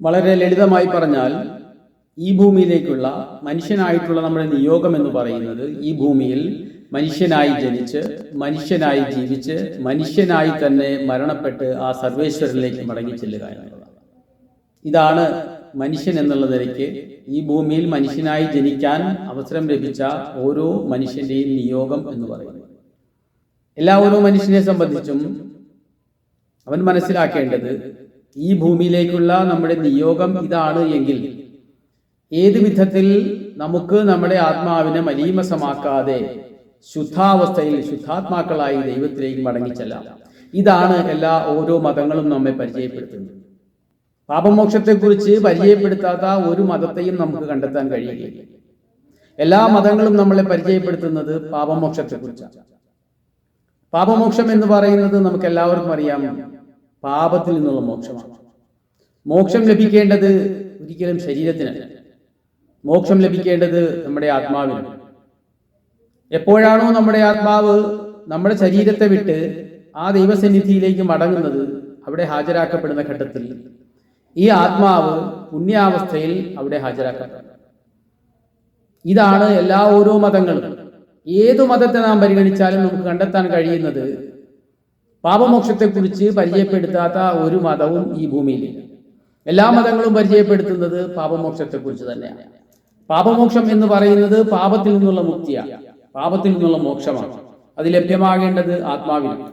വളരെ ലളിതമായി പറഞ്ഞാൽ ഈ ഭൂമിയിലേക്കുള്ള മനുഷ്യനായിട്ടുള്ള നമ്മുടെ നിയോഗം എന്ന് പറയുന്നത് ഈ ഭൂമിയിൽ മനുഷ്യനായി ജനിച്ച് മനുഷ്യനായി ജീവിച്ച് മനുഷ്യനായി തന്നെ മരണപ്പെട്ട് ആ സർവേശ്വരനിലേക്ക് മടങ്ങി ചെല്ലുക എന്നുള്ളതാണ്. ഇതാണ് മനുഷ്യൻ എന്നുള്ള നിലയ്ക്ക് ഈ ഭൂമിയിൽ മനുഷ്യനായി ജനിക്കാൻ അവസരം ലഭിച്ച ഓരോ മനുഷ്യന്റെയും നിയോഗം എന്ന് പറയുന്നത്. എല്ലാ ഓരോ മനുഷ്യനെ സംബന്ധിച്ചും അവൻ മനസ്സിലാക്കേണ്ടത് ഈ ഭൂമിയിലേക്കുള്ള നമ്മുടെ നിയോഗം ഇതാണ് എങ്കിൽ ഏത് വിധത്തിൽ നമുക്ക് നമ്മുടെ ആത്മാവിനെ മലീമസമാക്കാതെ ശുദ്ധാവസ്ഥയിൽ ശുദ്ധാത്മാക്കളായി ദൈവത്തിലേക്ക് മടങ്ങിച്ചെല്ലാം. ഇതാണ് എല്ലാ ഓരോ മതങ്ങളും നമ്മെ പരിചയപ്പെടുത്തുന്നത്. പാപമോക്ഷത്തെക്കുറിച്ച് പരിചയപ്പെടുത്താത്ത ഒരു മതത്തെയും നമുക്ക് കണ്ടെത്താൻ കഴിയുകയില്ല എല്ലാ മതങ്ങളും നമ്മളെ പരിചയപ്പെടുത്തുന്നത് പാപമോക്ഷത്തെക്കുറിച്ചാണ്. പാപമോക്ഷം എന്ന് പറയുന്നത് നമുക്ക് എല്ലാവർക്കും അറിയാം. പാപത്തിൽ നിന്നുള്ള മോക്ഷമാണ്. മോക്ഷം ലഭിക്കേണ്ടത് ഒരിക്കലും ശരീരത്തിനല്ല. മോക്ഷം ലഭിക്കേണ്ടത് നമ്മുടെ ആത്മാവിന് എപ്പോഴാണോ നമ്മുടെ ആത്മാവ് നമ്മുടെ ശരീരത്തെ വിട്ട് ആ ദൈവസന്നിധിയിലേക്ക് മടങ്ങുന്നത് അവിടെ ഹാജരാക്കപ്പെടുന്ന ഘട്ടത്തിൽ ഈ ആത്മാവ് പുണ്യാവസ്ഥയിൽ അവിടെ ഹാജരാക്കപ്പെടും ഇതാണ് എല്ലാ ഓരോ മതങ്ങളും. ഏതു മതത്തെ നാം പരിഗണിച്ചാലും നമുക്ക് കണ്ടെത്താൻ കഴിയുന്നത് പാപമോക്ഷത്തെക്കുറിച്ച് പരിചയപ്പെടുത്താത്ത ഒരു മതവും ഈ ഭൂമിയിലില്ല എല്ലാ മതങ്ങളും പരിചയപ്പെടുത്തുന്നത് പാപമോക്ഷത്തെക്കുറിച്ച് തന്നെയാണ്. പാപമോക്ഷം എന്ന് പറയുന്നത് പാപത്തിൽ നിന്നുള്ള മുക്തിയാണ് പാപത്തിൽ നിന്നുള്ള മോക്ഷമാണ്. അത് ലഭ്യമാകേണ്ടത് ആത്മാവിനാണ്.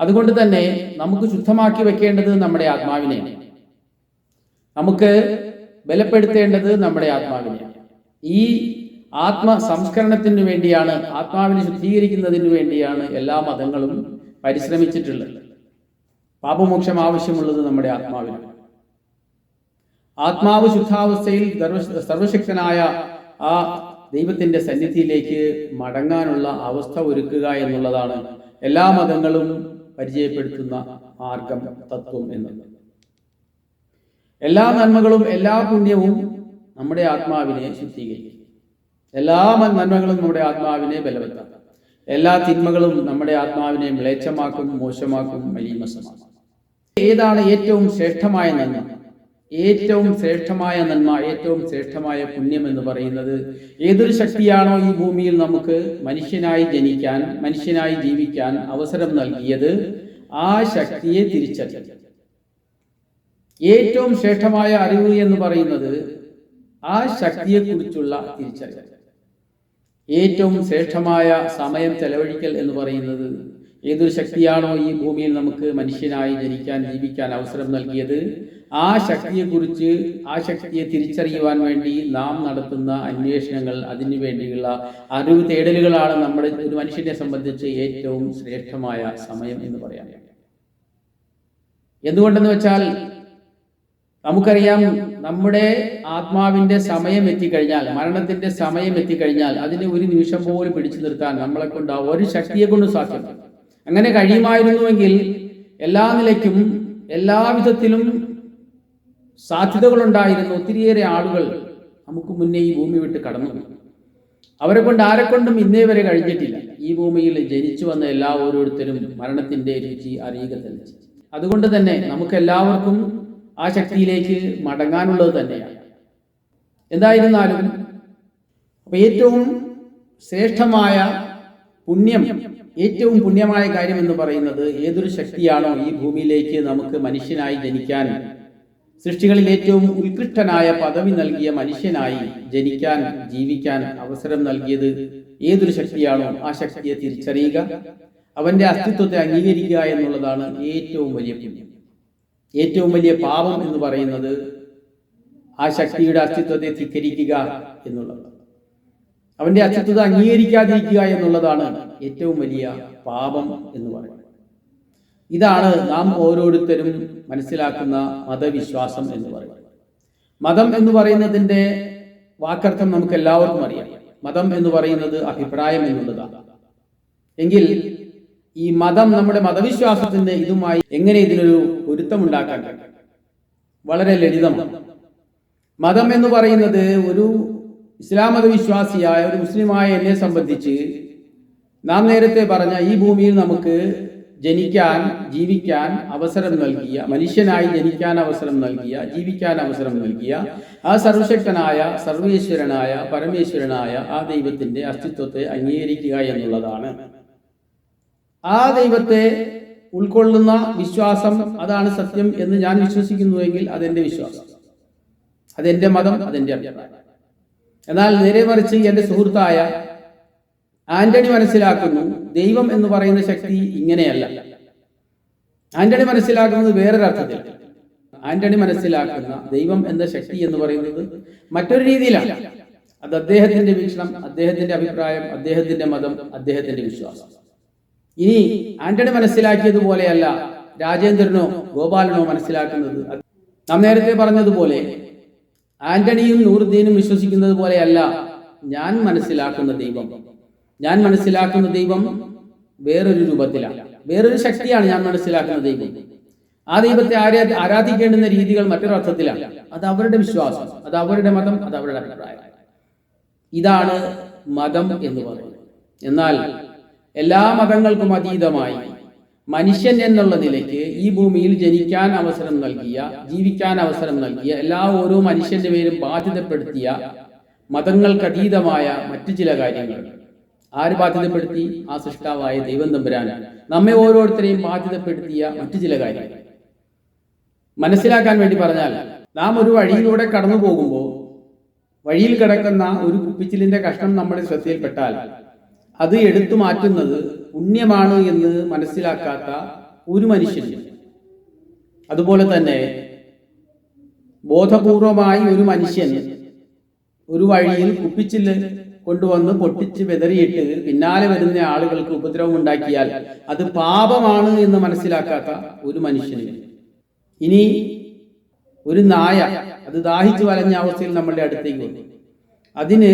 അതുകൊണ്ട് തന്നെ നമുക്ക് ശുദ്ധമാക്കി വെക്കേണ്ടത് നമ്മുടെ ആത്മാവിനെയാണ്. നമുക്ക് ബലപ്പെടുത്തേണ്ടത് നമ്മുടെ ആത്മാവിനെയാണ്. ഈ ആത്മ സംസ്കരണത്തിന് വേണ്ടിയാണ് ആത്മാവിനെ ശുദ്ധീകരിക്കുന്നതിന് വേണ്ടിയാണ് എല്ലാ മതങ്ങളും പരിശ്രമിച്ചിട്ടുള്ളത് പാപമോക്ഷം ആവശ്യമുള്ളത് നമ്മുടെ ആത്മാവിന്. ആത്മാവ് ശുദ്ധാവസ്ഥയിൽ സർവ സർവശക്തനായ ആ ദൈവത്തിന്റെ സന്നിധിയിലേക്ക് മടങ്ങാനുള്ള അവസ്ഥ ഒരുക്കുക എന്നുള്ളതാണ് എല്ലാ മതങ്ങളും പരിചയപ്പെടുത്തുന്ന മാർഗം തത്വം എന്നത്. എല്ലാ നന്മകളും എല്ലാ പുണ്യവും നമ്മുടെ ആത്മാവിനെ ശുദ്ധീകരിക്കും. എല്ലാ നന്മകളും നമ്മുടെ ആത്മാവിനെ ബലവത്താക്കും. എല്ലാ തിന്മകളും നമ്മുടെ ആത്മാവിനെ മ്ലേച്ഛമാക്കും മോശമാക്കും മലീമസമാക്കും. ഏതാണ് ഏറ്റവും ശ്രേഷ്ഠമായ നന്മ? ഏറ്റവും ശ്രേഷ്ഠമായ നന്മ ഏറ്റവും ശ്രേഷ്ഠമായ പുണ്യം എന്ന് പറയുന്നത് ഏതൊരു ശക്തിയാണോ ഈ ഭൂമിയിൽ നമുക്ക് മനുഷ്യനായി ജനിക്കാൻ മനുഷ്യനായി ജീവിക്കാൻ അവസരം നൽകിയത്? ആ ശക്തിയെ തിരിച്ചറിയുക. ഏറ്റവും ശ്രേഷ്ഠമായ അറിവ് എന്ന് പറയുന്നത് ആ ശക്തിയെക്കുറിച്ചുള്ള തിരിച്ചറിവ് ഏറ്റവും ശ്രേഷ്ഠമായ സമയം ചെലവഴിക്കൽ എന്ന് പറയുന്നത് ഏതൊരു ശക്തിയാണോ ഈ ഭൂമിയിൽ നമുക്ക് മനുഷ്യനായി ജനിക്കാൻ ജീവിക്കാൻ അവസരം നൽകിയത്? ആ ശക്തിയെക്കുറിച്ച് ആ ശക്തിയെ തിരിച്ചറിയുവാൻ വേണ്ടി നാം നടത്തുന്ന അന്വേഷണങ്ങൾ അതിനു വേണ്ടിയുള്ള അറിവ് തേടലുകളാണ് നമ്മുടെ ഒരു മനുഷ്യനെ സംബന്ധിച്ച് ഏറ്റവും ശ്രേഷ്ഠമായ സമയം എന്ന് പറയാം. എന്തുകൊണ്ടെന്ന് വെച്ചാൽ നമുക്കറിയാം നമ്മുടെ ആത്മാവിന്റെ സമയം എത്തിക്കഴിഞ്ഞാൽ മരണത്തിന്റെ സമയം എത്തിക്കഴിഞ്ഞാൽ അതിനെ ഒരു നിമിഷം പോലും പിടിച്ചു നിർത്താൻ നമ്മളെ കൊണ്ട് ഒരു ശക്തിയെ കൊണ്ട് സാധ്യം അങ്ങനെ കഴിയുമായിരുന്നുവെങ്കിൽ എല്ലാ നിലയ്ക്കും എല്ലാവിധത്തിലും സാധ്യതകളുണ്ടായിരുന്ന. ഒത്തിരിയേറെ ആളുകൾ നമുക്ക് മുന്നേ ഈ ഭൂമി വിട്ട് കടന്നു അവരെ കൊണ്ട് ആരെക്കൊണ്ടും ഇന്നേ വരെ കഴിഞ്ഞിട്ടില്ല. ഈ ഭൂമിയിൽ ജനിച്ചു വന്ന എല്ലാ ഓരോരുത്തരും മരണത്തിന്റെ രുചി അറിയുക തന്നെ. അതുകൊണ്ട് തന്നെ നമുക്ക് എല്ലാവർക്കും ആ ശക്തിയിലേക്ക് മടങ്ങാനുള്ളത് തന്നെയാണ്. എന്തായിരുന്നാലും ഏറ്റവും ശ്രേഷ്ഠമായ പുണ്യം ഏറ്റവും പുണ്യമായ കാര്യം എന്ന് പറയുന്നത് ഏതൊരു ശക്തിയാണോ ഈ ഭൂമിയിലേക്ക് നമുക്ക് മനുഷ്യനായി ജനിക്കാൻ സൃഷ്ടികളിൽ ഏറ്റവും ഉത്കൃഷ്ടനായ പദവി നൽകിയ മനുഷ്യനായി ജനിക്കാൻ ജീവിക്കാൻ അവസരം നൽകിയത് ഏതൊരു ശക്തിയാണോ ആ ശക്തിയെ തിരിച്ചറിയുക അവന്റെ അസ്തിത്വത്തെ അംഗീകരിക്കുക എന്നുള്ളതാണ് ഏറ്റവും വലിയ പുണ്യം. ഏറ്റവും വലിയ പാപം എന്ന് പറയുന്നത് ആ ശക്തിയുടെ അസ്തിത്വത്തെ ധിക്കരിക്കുക എന്നുള്ളത് അവന്റെ അസ്തിത്വത്തെ അംഗീകരിക്കാതിരിക്കുക എന്നുള്ളതാണ് ഏറ്റവും വലിയ പാപം എന്ന് പറയുന്നത്. ഇതാണ് നാം ഓരോരുത്തരും മനസ്സിലാക്കുന്ന മതവിശ്വാസം എന്ന് പറയുന്നത്. മതം എന്ന് പറയുന്നതിന്റെ വാക്കർത്ഥം നമുക്ക് എല്ലാവർക്കും അറിയാം. മതം എന്ന് പറയുന്നത് അഭിപ്രായം എന്നുള്ളതാണ്. എങ്കിൽ ഈ മതം നമ്മുടെ മതവിശ്വാസത്തിന്റെ ഇതുമായി എങ്ങനെ ഇതിനൊരു പൊരുത്തമുണ്ടാക്കാൻ വളരെ ലളിതമാണ് മതം എന്ന് പറയുന്നത് ഒരു ഇസ്ലാം മതവിശ്വാസിയായ ഒരു മുസ്ലിമായ എന്നെ സംബന്ധിച്ച് നാം നേരത്തെ പറഞ്ഞ ഈ ഭൂമിയിൽ നമുക്ക് ജനിക്കാൻ ജീവിക്കാൻ അവസരം നൽകിയ മനുഷ്യനായി ജനിക്കാൻ അവസരം നൽകിയ ജീവിക്കാൻ അവസരം നൽകിയ ആ സർവശക്തനായ സർവേശ്വരനായ പരമേശ്വരനായ ആ ദൈവത്തിന്റെ അസ്തിത്വത്തെ അംഗീകരിക്കുക എന്നുള്ളതാണ്. ആ ദൈവത്തെ ഉൾക്കൊള്ളുന്ന വിശ്വാസം അതാണ് സത്യം എന്ന് ഞാൻ വിശ്വസിക്കുന്നുവെങ്കിൽ അതെന്റെ വിശ്വാസം. അതെന്റെ മതം അതെന്റെ അഭിപ്രായം. എന്നാൽ നേരെ മറിച്ച് എന്റെ സുഹൃത്തായ ആന്റണി മനസ്സിലാക്കുന്നു ദൈവം എന്ന് പറയുന്ന ശക്തി ഇങ്ങനെയല്ല. ആന്റണി മനസ്സിലാക്കുന്നത് വേറൊരർത്ഥത്തിൽ. ആന്റണി മനസ്സിലാക്കുന്ന ദൈവം എന്ന ശക്തി എന്ന് പറയുന്നത് മറ്റൊരു രീതിയിലാണ്. അത് അദ്ദേഹത്തിന്റെ വീക്ഷണം അദ്ദേഹത്തിന്റെ അഭിപ്രായം അദ്ദേഹത്തിന്റെ മതം അദ്ദേഹത്തിന്റെ വിശ്വാസം. ഇനി ആന്റണി മനസ്സിലാക്കിയതുപോലെയല്ല രാജേന്ദ്രനോ ഗോപാലനോ മനസ്സിലാക്കുന്നത്. നാം നേരത്തെ പറഞ്ഞതുപോലെ ആന്റണിയും നൂറുദ്ദീനും വിശ്വസിക്കുന്നത് പോലെയല്ല ഞാൻ മനസ്സിലാക്കുന്ന ദൈവം. ഞാൻ മനസ്സിലാക്കുന്ന ദൈവം വേറൊരു രൂപത്തിലാണ് വേറൊരു ശക്തിയാണ് ഞാൻ മനസ്സിലാക്കുന്ന ദൈവം. ആ ദൈവത്തെ ആരാ ആരാധിക്കേണ്ടുന്ന രീതികൾ മറ്റൊരർത്ഥത്തിലാണ് അത് അവരുടെ വിശ്വാസം അത് അവരുടെ മതം അത് അവരുടെ അഭിപ്രായം. ഇതാണ് മതം എന്ന് പറയുന്നത്. എന്നാൽ എല്ലാ മതങ്ങൾക്കും അതീതമായി. മനുഷ്യൻ എന്നുള്ള നിലയ്ക്ക് ഈ ഭൂമിയിൽ ജനിക്കാൻ അവസരം നൽകിയ ജീവിക്കാൻ അവസരം നൽകിയ എല്ലാ ഓരോ മനുഷ്യന്റെ പേരും ബാധ്യതപ്പെടുത്തിയ മതങ്ങൾക്കതീതമായ മറ്റു ചില കാര്യങ്ങൾ. ആര് ബാധ്യതപ്പെടുത്തി? ആ സൃഷ്ടാവായ ദൈവം തമ്പുരാൻ നമ്മെ ഓരോരുത്തരെയും ബാധ്യതപ്പെടുത്തിയ മറ്റു ചില കാര്യങ്ങൾ. മനസ്സിലാക്കാൻ വേണ്ടി പറഞ്ഞാൽ നാം ഒരു വഴിയിലൂടെ കടന്നു പോകുമ്പോൾ വഴിയിൽ കിടക്കുന്ന ഒരു കുപ്പിച്ചിലിന്റെ കഷ്ണം നമ്മുടെ ശ്രദ്ധയിൽപ്പെട്ടാൽ അത് എടുത്തു മാറ്റുന്നത് പുണ്യമാണ് എന്ന് മനസ്സിലാക്കാത്ത ഒരു മനുഷ്യൻ. അതുപോലെ തന്നെ ബോധപൂർവമായി ഒരു മനുഷ്യൻ ഒരു വഴിയിൽ കുപ്പിച്ചില്ല് കൊണ്ടുവന്ന് പൊട്ടിച്ച് വെതറിയിട്ട് പിന്നാലെ വരുന്ന ആളുകൾക്ക് ഉപദ്രവം ഉണ്ടാക്കിയാൽ അത് പാപമാണ് എന്ന് മനസ്സിലാക്കാത്ത ഒരു മനുഷ്യന്. ഇനി ഒരു നായ അത് ദാഹിച്ചു വലഞ്ഞ അവസ്ഥയിൽ നമ്മളുടെ അടുത്തേക്ക് വന്നു. അതിന്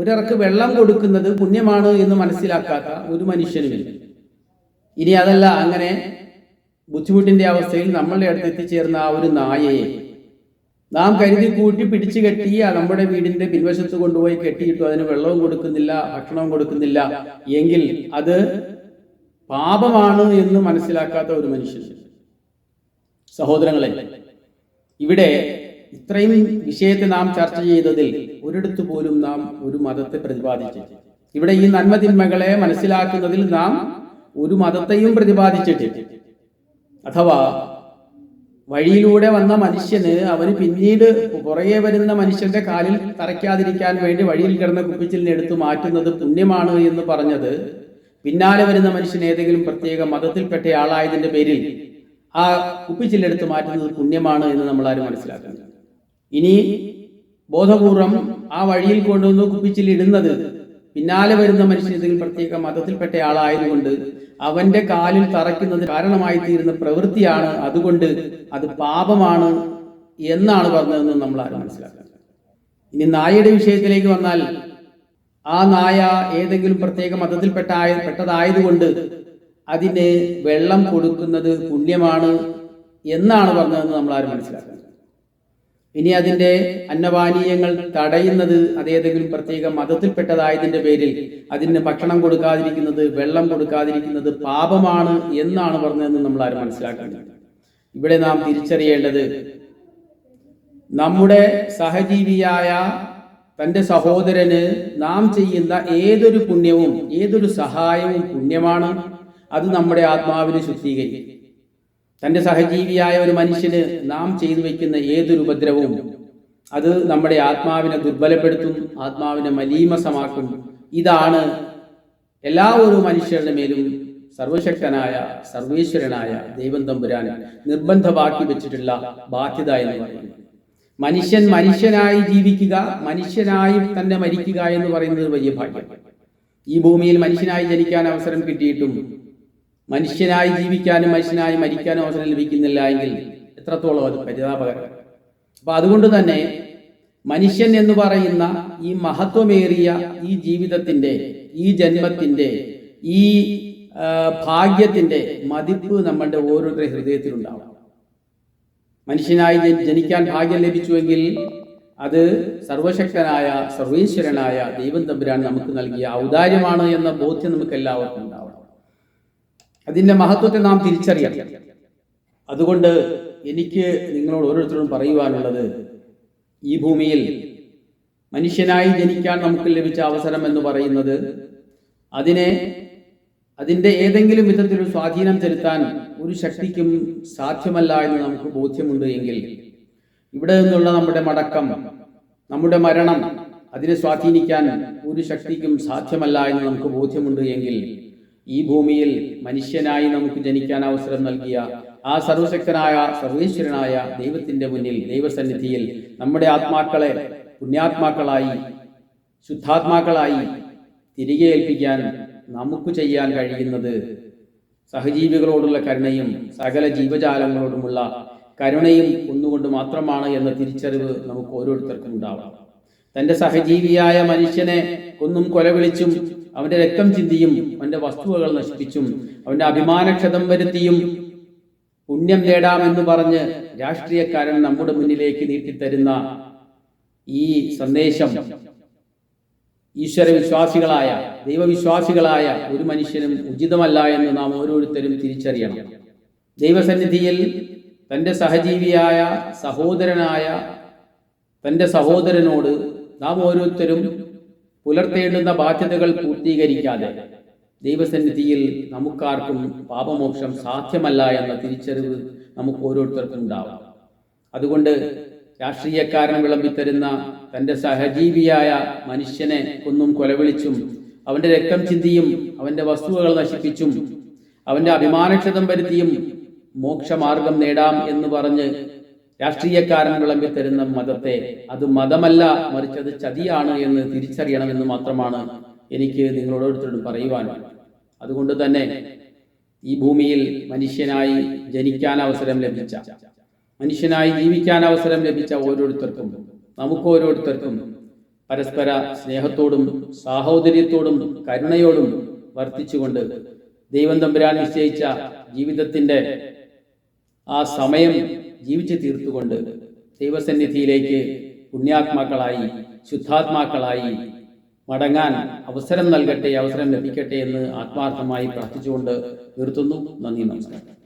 ഒരിറക്ക് വെള്ളം കൊടുക്കുന്നത് പുണ്യമാണ് എന്ന് മനസ്സിലാക്കാത്ത ഒരു മനുഷ്യനുമില്ല. ഇനി അതല്ല അങ്ങനെ ബുദ്ധിമുട്ടിന്റെ അവസ്ഥയിൽ നമ്മളുടെ അടുത്ത് എത്തിച്ചേർന്ന ആ ഒരു നായയെ നാം കരുതി കൂട്ടി പിടിച്ചു കെട്ടി നമ്മുടെ വീടിന്റെ പിൻവശത്ത് കൊണ്ടുപോയി കെട്ടിയിട്ടു അതിന് വെള്ളവും കൊടുക്കുന്നില്ല ഭക്ഷണവും കൊടുക്കുന്നില്ല. എങ്കിൽ അത് പാപമാണ് എന്ന് മനസ്സിലാക്കാത്ത ഒരു മനുഷ്യൻ. സഹോദരങ്ങളെ ഇവിടെ ഇത്രയും വിഷയത്തെ നാം ചർച്ച ചെയ്തതിൽ ഒരിടത്ത് പോലും നാം ഒരു മതത്തെ പ്രതിപാദിച്ചു ഇവിടെ ഈ നന്മതിന്മകളെ മനസ്സിലാക്കുന്നതിൽ നാം ഒരു മതത്തെയും പ്രതിപാദിച്ചിട്ടില്ല. അഥവാ വഴിയിലൂടെ വന്ന മനുഷ്യന് അവന് പിന്നീട് പുറകെ വരുന്ന മനുഷ്യന്റെ കാലിൽ തറയ്ക്കാതിരിക്കാൻ വേണ്ടി വഴിയിൽ കിടന്ന കുപ്പിച്ചിലിനെ എടുത്തു മാറ്റുന്നത് പുണ്യമാണ് എന്ന് പറഞ്ഞത് പിന്നാലെ വരുന്ന മനുഷ്യൻ ഏതെങ്കിലും പ്രത്യേക മതത്തിൽപ്പെട്ട ആളായതിന്റെ പേരിൽ ആ കുപ്പിച്ചിലെടുത്ത് മാറ്റുന്നത് പുണ്യമാണ് എന്ന് നമ്മൾ ആരും മനസ്സിലാക്കുന്നത് ഇനി ബോധപൂർവം ആ വഴിയിൽ കൊണ്ടുവന്ന് കുപ്പിച്ചിലിടുന്നത് പിന്നാലെ വരുന്ന മനുഷ്യൻ ഇതിൽ പ്രത്യേക മതത്തിൽപ്പെട്ട ആളായതുകൊണ്ട് അവന്റെ കാലിൽ തറയ്ക്കുന്നത് കാരണമായി തീരുന്ന പ്രവൃത്തിയാണ് അതുകൊണ്ട് അത് പാപമാണ് എന്നാണ് പറഞ്ഞതെന്ന് നമ്മൾ ആരും മനസ്സിലാക്കുന്നത് ഇനി നായയുടെ വിഷയത്തിലേക്ക് വന്നാൽ ആ നായ ഏതെങ്കിലും പ്രത്യേക മതത്തിൽപ്പെട്ട പെട്ടതായതുകൊണ്ട് അതിന് വെള്ളം കൊടുക്കുന്നത് പുണ്യമാണ് എന്നാണ് പറഞ്ഞതെന്ന് നമ്മൾ ആരും മനസ്സിലാക്കുന്നത് ഇനി അതിന്റെ അന്നപാനീയങ്ങൾ തടയുന്നത് അതേതെങ്കിലും പ്രത്യേക മതത്തിൽപ്പെട്ടതായതിന്റെ പേരിൽ അതിന് ഭക്ഷണം കൊടുക്കാതിരിക്കുന്നത് വെള്ളം കൊടുക്കാതിരിക്കുന്നത് പാപമാണ് എന്നാണ് പറഞ്ഞതെന്ന് നമ്മൾ ആരും മനസ്സിലാക്കുന്നത് ഇവിടെ നാം തിരിച്ചറിയേണ്ടത് നമ്മുടെ സഹജീവിയായ തന്റെ സഹോദരന് നാം ചെയ്യുന്ന ഏതൊരു പുണ്യവും ഏതൊരു സഹായവും പുണ്യമാണ്. അത് നമ്മുടെ ആത്മാവിനെ ശുദ്ധീകരിക്കും. തന്റെ സഹജീവിയായ ഒരു മനുഷ്യന് നാം ചെയ്തു വയ്ക്കുന്ന ഏതൊരു ഉപദ്രവവും അത് നമ്മുടെ ആത്മാവിനെ ദുർബലപ്പെടുത്തും ആത്മാവിനെ മലീമസമാക്കും. ഇതാണ് എല്ലാ ഒരു മനുഷ്യരുടെ മേലും സർവശക്തനായ സർവേശ്വരനായ ദൈവം തമ്പുരാൻ നിർബന്ധമാക്കി വെച്ചിട്ടുള്ള ബാധ്യത എന്ന് പറയുന്നത്. മനുഷ്യൻ മനുഷ്യനായി ജീവിക്കുക മനുഷ്യനായി തന്നെ മരിക്കുക എന്ന് പറയുന്നത് വലിയ ഭാഗ്യം. ഈ ഭൂമിയിൽ മനുഷ്യനായി ജനിക്കാൻ അവസരം കിട്ടിയിട്ടും മനുഷ്യനായി ജീവിക്കാനും മനുഷ്യനായി മരിക്കാനും അവസരം ലഭിക്കുന്നില്ല എങ്കിൽ എത്രത്തോളം അത് പരിതാപകരം. അപ്പൊ അതുകൊണ്ട് തന്നെ മനുഷ്യൻ എന്ന് പറയുന്ന ഈ മഹത്വമേറിയ ഈ ജീവിതത്തിന്റെ ഈ ജന്മത്തിന്റെ ഈ ഭാഗ്യത്തിന്റെ മതിപ്പ് നമ്മളുടെ ഓരോരുത്തരുടെ ഹൃദയത്തിലുണ്ടാവും മനുഷ്യനായി ജനിക്കാൻ ഭാഗ്യം ലഭിച്ചുവെങ്കിൽ അത് സർവശക്തനായ സർവേശ്വരനായ ദൈവം തമ്പുരാൻ നമുക്ക് നൽകിയ ഔദാര്യമാണ് എന്ന ബോധ്യം നമുക്ക് എല്ലാവർക്കും ഉണ്ടാവണം. അതിന്റെ മഹത്വത്തെ നാം തിരിച്ചറിയാം അതുകൊണ്ട് എനിക്ക് നിങ്ങളോട് ഓരോരുത്തരോടും പറയുവാനുള്ളത് ഈ ഭൂമിയിൽ മനുഷ്യനായി ജനിക്കാൻ നമുക്ക് ലഭിച്ച അവസരം എന്ന് പറയുന്നത് അതിനെ അതിന്റെ ഏതെങ്കിലും വിധത്തിലൊരു സ്വാധീനം ചെലുത്താൻ ഒരു ശക്തിക്കും സാധ്യമല്ല എന്ന് നമുക്ക് ബോധ്യമുണ്ട് എങ്കിൽ ഇവിടെ നിന്നുള്ള നമ്മുടെ മടക്കം നമ്മുടെ മരണം അതിനെ സ്വാധീനിക്കാൻ ഒരു ശക്തിക്കും സാധ്യമല്ല എന്ന് നമുക്ക് ബോധ്യമുണ്ട് എങ്കിൽ ഈ ഭൂമിയിൽ മനുഷ്യനായി നമുക്ക് ജനിക്കാൻ അവസരം നൽകിയ ആ സർവശക്തനായ സർവേശ്വരനായ ദൈവത്തിന്റെ മുന്നിൽ ദൈവസന്നിധിയിൽ നമ്മുടെ ആത്മാക്കളെ പുണ്യാത്മാക്കളായി ശുദ്ധാത്മാക്കളായി തിരികെ ഏൽപ്പിക്കാൻ നമുക്ക് ചെയ്യാൻ കഴിയുന്നത് സഹജീവികളോടുള്ള കരുണയും സകല ജീവജാലങ്ങളോടുമുള്ള കരുണയും ഒന്നുകൊണ്ട് മാത്രമാണ് എന്ന തിരിച്ചറിവ് നമുക്ക് ഓരോരുത്തർക്കും ഉണ്ടാവാം തന്റെ സഹജീവിയായ മനുഷ്യനെ കൊന്നും കൊലവിളിച്ചും അവന്റെ രക്തം ചിന്തിയും അവന്റെ വസ്തുവകൾ നശിപ്പിച്ചും അവന്റെ അഭിമാനക്ഷതം വരുത്തിയും പുണ്യം നേടാമെന്ന് പറഞ്ഞ് രാഷ്ട്രീയക്കാരൻ നമ്മുടെ മുന്നിലേക്ക് നീട്ടിത്തരുന്ന ഈ സന്ദേശം ഈശ്വര വിശ്വാസികളായ ദൈവവിശ്വാസികളായ ഒരു മനുഷ്യനും ഉചിതമല്ല എന്ന് നാം ഓരോരുത്തരും തിരിച്ചറിയണം. ദൈവസന്നിധിയിൽ തന്റെ സഹജീവിയായ സഹോദരനായ തന്റെ സഹോദരനോട് നാം ഓരോരുത്തരും പുലർത്തേണ്ടുന്ന ബാധ്യതകൾ പൂർത്തീകരിക്കാതെ ദൈവസന്നിധിയിൽ നമുക്കാർക്കും പാപമോക്ഷം സാധ്യമല്ല എന്ന തിരിച്ചറിവ് നമുക്ക് ഓരോരുത്തർക്കും ഉണ്ടാവാം. അതുകൊണ്ട് രാഷ്ട്രീയക്കാരൻ വിളമ്പിത്തരുന്ന തന്റെ സഹജീവിയായ മനുഷ്യനെ കൊന്നും കൊലവിളിച്ചും അവന്റെ രക്തം ചിന്തിയും അവന്റെ വസ്തുവകൾ നശിപ്പിച്ചും അവന്റെ അഭിമാനക്ഷതം വരുത്തിയും മോക്ഷമാർഗം നേടാം എന്ന് പറഞ്ഞ് രാഷ്ട്രീയക്കാരൻ വിളമ്പിത്തരുന്ന മതത്തെ അത് മതമല്ല മറിച്ച് അത് ചതിയാണ് എന്ന് തിരിച്ചറിയണമെന്ന് മാത്രമാണ് എനിക്ക് നിങ്ങളോട് പറയുവാൻ. അതുകൊണ്ട് തന്നെ ഈ ഭൂമിയിൽ മനുഷ്യനായി ജനിക്കാൻ അവസരം ലഭിച്ച മനുഷ്യനായി ജീവിക്കാൻ അവസരം ലഭിച്ച ഓരോരുത്തർക്കും നമുക്ക് ഓരോരുത്തർക്കും പരസ്പര സ്നേഹത്തോടും സാഹോദര്യത്തോടും കരുണയോടും വർത്തിച്ചുകൊണ്ട് ദൈവം തമ്പുരാൻ നിശ്ചയിച്ച ജീവിതത്തിന്റെ ആ സമയം ജീവിച്ചു തീർത്തുകൊണ്ട് ദൈവസന്നിധിയിലേക്ക് പുണ്യാത്മാക്കളായി ശുദ്ധാത്മാക്കളായി മടങ്ങാൻ അവസരം നൽകട്ടെ അവസരം ലഭിക്കട്ടെ എന്ന് ആത്മാർത്ഥമായി പ്രാർത്ഥിച്ചുകൊണ്ട് നിർത്തുന്നു. നന്ദി നമസ്കാരം.